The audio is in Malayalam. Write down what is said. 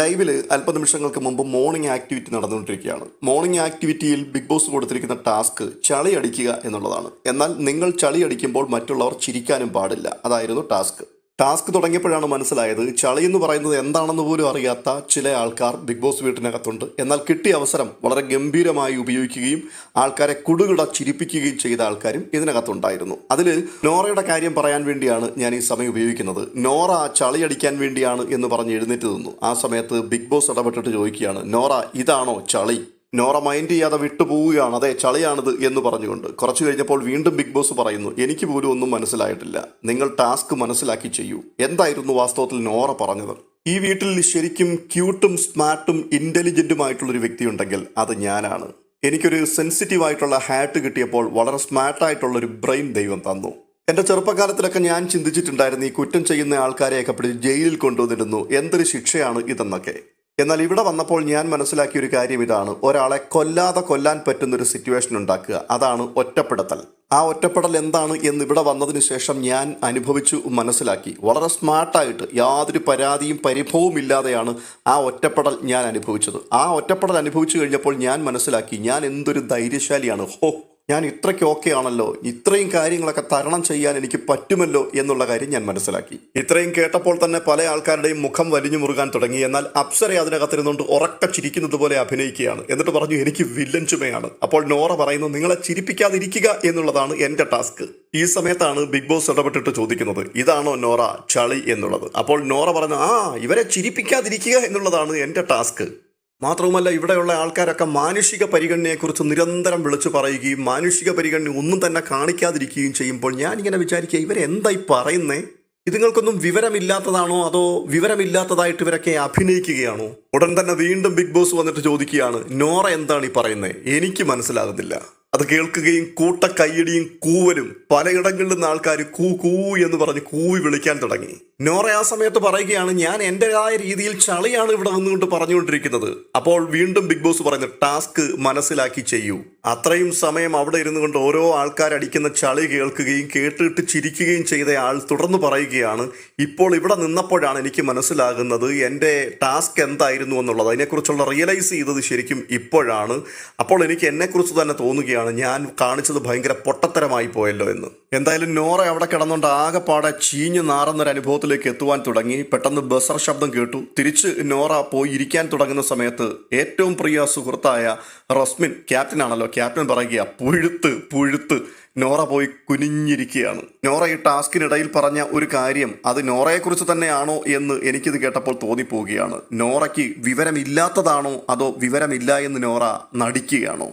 ലൈവിൽ അല്പനിമിഷങ്ങൾക്ക് മുമ്പ് മോർണിംഗ് ആക്ടിവിറ്റി നടന്നുകൊണ്ടിരിക്കുകയാണ്. മോർണിംഗ് ആക്ടിവിറ്റിയിൽ ബിഗ് ബോസ് കൊടുത്തിരിക്കുന്ന ടാസ്ക് ചളി അടിക്കുക എന്നുള്ളതാണ്. എന്നാൽ നിങ്ങൾ ചളി അടിക്കുമ്പോൾ മറ്റുള്ളവർ ചിരിക്കാനും പാടില്ല. അതായിരുന്നു ടാസ്ക്. ടാസ്ക് തുടങ്ങിയപ്പോഴാണ് മനസ്സിലായത് ചളി എന്ന് പറയുന്നത് എന്താണെന്ന് പോലും അറിയാത്ത ചില ആൾക്കാർ ബിഗ് ബോസ് വീട്ടിനകത്തുണ്ട്. എന്നാൽ കിട്ടിയ അവസരം വളരെ ഗംഭീരമായി ഉപയോഗിക്കുകയും ആൾക്കാരെ കുടുകിട ചിരിപ്പിക്കുകയും ചെയ്ത ആൾക്കാരും ഇതിനകത്തുണ്ടായിരുന്നു. അതിൽ നോറയുടെ കാര്യം പറയാൻ വേണ്ടിയാണ് ഞാൻ ഈ സമയം ഉപയോഗിക്കുന്നത്. നോറ ചളിയടിക്കാൻ വേണ്ടിയാണ് എന്ന് പറഞ്ഞ് എഴുന്നേറ്റ് നിന്നു. ആ സമയത്ത് ബിഗ് ബോസ് ഇടപെട്ടിട്ട് ചോദിക്കുകയാണ് നോറ ഇതാണോ ചളി? നോറ മൈൻഡ് ചെയ്യാതെ വിട്ടുപോവുകയാണ്. അതെ ചളിയാണിത് എന്ന് പറഞ്ഞുകൊണ്ട്. കുറച്ചു കഴിഞ്ഞപ്പോൾ വീണ്ടും ബിഗ് ബോസ് പറയുന്നു എനിക്ക് പോലും ഒന്നും മനസ്സിലായിട്ടില്ല. നിങ്ങൾ ടാസ്ക് മനസ്സിലാക്കി ചെയ്യൂ. എന്തായിരുന്നു വാസ്തവത്തിൽ നോറ പറഞ്ഞത്? ഈ വീട്ടിൽ ശരിക്കും ക്യൂട്ടും സ്മാർട്ടും ഇന്റലിജന്റുമായിട്ടുള്ളൊരു വ്യക്തി ഉണ്ടെങ്കിൽ അത് ഞാനാണ്. എനിക്കൊരു സെൻസിറ്റീവ് ആയിട്ടുള്ള ഹാറ്റ് കിട്ടിയപ്പോൾ വളരെ സ്മാർട്ടായിട്ടുള്ള ഒരു ബ്രെയിൻ ദൈവം തന്നു. എന്റെ ചെറുപ്പകാലത്തിലൊക്കെ ഞാൻ ചിന്തിച്ചിട്ടുണ്ടായിരുന്നു ഈ കുറ്റം ചെയ്യുന്ന ആൾക്കാരെയൊക്കെ പിടിച്ച് ജയിലിൽ കൊണ്ടുവന്നിരുന്നു എന്തൊരു ശിക്ഷയാണ് ഇതെന്നൊക്കെ. എന്നാൽ ഇവിടെ വന്നപ്പോൾ ഞാൻ മനസ്സിലാക്കിയ ഒരു കാര്യം ഇതാണ്. ഒരാളെ കൊല്ലാതെ കൊല്ലാൻ പറ്റുന്ന ഒരു സിറ്റുവേഷൻ ഉണ്ടാക്കുക. അതാണ് ഒറ്റപ്പെടുത്തൽ. ആ ഒറ്റപ്പെടൽ എന്താണ് എന്ന് ഇവിടെ വന്നതിന് ശേഷം ഞാൻ അനുഭവിച്ചു മനസ്സിലാക്കി. വളരെ സ്മാർട്ടായിട്ട് യാതൊരു പരാതിയും പരിഭവവും ഇല്ലാതെയാണ് ആ ഒറ്റപ്പെടൽ ഞാൻ അനുഭവിച്ചത്. ആ ഒറ്റപ്പെടൽ അനുഭവിച്ചു കഴിഞ്ഞപ്പോൾ ഞാൻ മനസ്സിലാക്കി ഞാൻ എന്തൊരു ധൈര്യശാലിയാണ്. ഹോ ഞാൻ ഇത്രയ്ക്ക് ഓക്കെ ആണല്ലോ. ഇത്രയും കാര്യങ്ങളൊക്കെ തരണം ചെയ്യാൻ എനിക്ക് പറ്റുമല്ലോ എന്നുള്ള കാര്യം ഞാൻ മനസ്സിലാക്കി. ഇത്രയും കേട്ടപ്പോൾ തന്നെ പല ആൾക്കാരുടെയും മുഖം വലിഞ്ഞു മുറുകാൻ തുടങ്ങി. എന്നാൽ അപ്സര അതിനകത്തിരുന്നുകൊണ്ട് ഉറക്ക ചിരിക്കുന്നത് പോലെ അഭിനയിക്കുകയാണ്. എന്നിട്ട് പറഞ്ഞു എനിക്ക് വില്ലൻ ചുമയാണ്. അപ്പോൾ നോറ പറയുന്നു നിങ്ങളെ ചിരിപ്പിക്കാതിരിക്കുക എന്നുള്ളതാണ് എന്റെ ടാസ്ക്. ഈ സമയത്താണ് ബിഗ് ബോസ് ഇടപെട്ടിട്ട് ചോദിക്കുന്നത് ഇതാണോ നോറ ചളി എന്നുള്ളത്? അപ്പോൾ നോറ പറഞ്ഞു ആ ഇവരെ ചിരിപ്പിക്കാതിരിക്കുക എന്നുള്ളതാണ് എന്റെ ടാസ്ക്. മാത്രവുമല്ല ഇവിടെയുള്ള ആൾക്കാരൊക്കെ മാനുഷിക പരിഗണനയെക്കുറിച്ച് നിരന്തരം വിളിച്ചു പറയുകയും മാനുഷിക പരിഗണന ഒന്നും തന്നെ കാണിക്കാതിരിക്കുകയും ചെയ്യുമ്പോൾ ഞാനിങ്ങനെ വിചാരിക്കുക ഇവരെന്തായി പറയുന്നേ? ഇതുങ്ങൾക്കൊന്നും വിവരമില്ലാത്തതാണോ? അതോ വിവരമില്ലാത്തതായിട്ട് ഇവരൊക്കെ അഭിനയിക്കുകയാണോ? ഉടൻ തന്നെ വീണ്ടും ബിഗ് ബോസ് വന്നിട്ട് ചോദിക്കുകയാണ് നോറ എന്താണ് ഈ പറയുന്നത് എനിക്ക് മനസ്സിലാകുന്നില്ല. അത് കേൾക്കുകയും കൂട്ട കൈയടിയും കൂവലും പലയിടങ്ങളിൽ നിന്ന് ആൾക്കാർ കൂ കൂ എന്ന് പറഞ്ഞ് കൂവി വിളിക്കാൻ തുടങ്ങി. നോറ ആ സമയത്ത് പറയുകയാണ് ഞാൻ എന്റെതായ രീതിയിൽ ചളിയാണ് ഇവിടെ നിന്നുകൊണ്ട് പറഞ്ഞുകൊണ്ടിരിക്കുന്നത്. അപ്പോൾ വീണ്ടും ബിഗ് ബോസ് പറഞ്ഞു ടാസ്ക് മനസ്സിലാക്കി ചെയ്യൂ. അത്രയും സമയം അവിടെ ഇരുന്നു കൊണ്ട് ഓരോ ആൾക്കാരടിക്കുന്ന ചളി കേൾക്കുകയും കേട്ടിട്ട് ചിരിക്കുകയും ചെയ്ത ആൾ തുടർന്ന് പറയുകയാണ് ഇപ്പോൾ ഇവിടെ നിന്നപ്പോഴാണ് എനിക്ക് മനസ്സിലാകുന്നത് എന്റെ ടാസ്ക് എന്തായിരുന്നു എന്നുള്ളത്. അതിനെക്കുറിച്ചുള്ള റിയലൈസ് ചെയ്തത് ശരിക്കും ഇപ്പോഴാണ്. അപ്പോൾ എനിക്ക് എന്നെക്കുറിച്ച് തന്നെ തോന്നുകയാണ് ഞാൻ കാണിച്ചത് ഭയങ്കര പൊട്ടത്തരമായി പോയല്ലോ എന്ന്. എന്തായാലും നോറ അവിടെ കിടന്നുകൊണ്ട് ആകെപ്പാടെ ചീഞ്ഞു നാറുന്നൊരു അനുഭവത്തിലേക്ക് എത്തുവാൻ തുടങ്ങി. പെട്ടെന്ന് ബസർ ശബ്ദം കേട്ടു. തിരിച്ച് നോറ പോയി ഇരിക്കാൻ തുടങ്ങുന്ന സമയത്ത് ഏറ്റവും പ്രിയ സുഹൃത്തായ റസ്മിൻ ക്യാപ്റ്റനാണല്ലോ. ക്യാപ്റ്റൻ പറയുക പുഴുത്ത് പുഴുത്ത്. നോറ പോയി കുനിഞ്ഞിരിക്കുകയാണ്. നോറ ഈ ടാസ്കിനിടയിൽ പറഞ്ഞ ഒരു കാര്യം അത് നോറയെക്കുറിച്ച് തന്നെയാണോ എന്ന് എനിക്കിത് കേട്ടപ്പോൾ തോന്നിപ്പോവുകയാണ്. നോറയ്ക്ക് വിവരമില്ലാത്തതാണോ അതോ വിവരമില്ല എന്ന് നോറ നടിക്കുകയാണോ?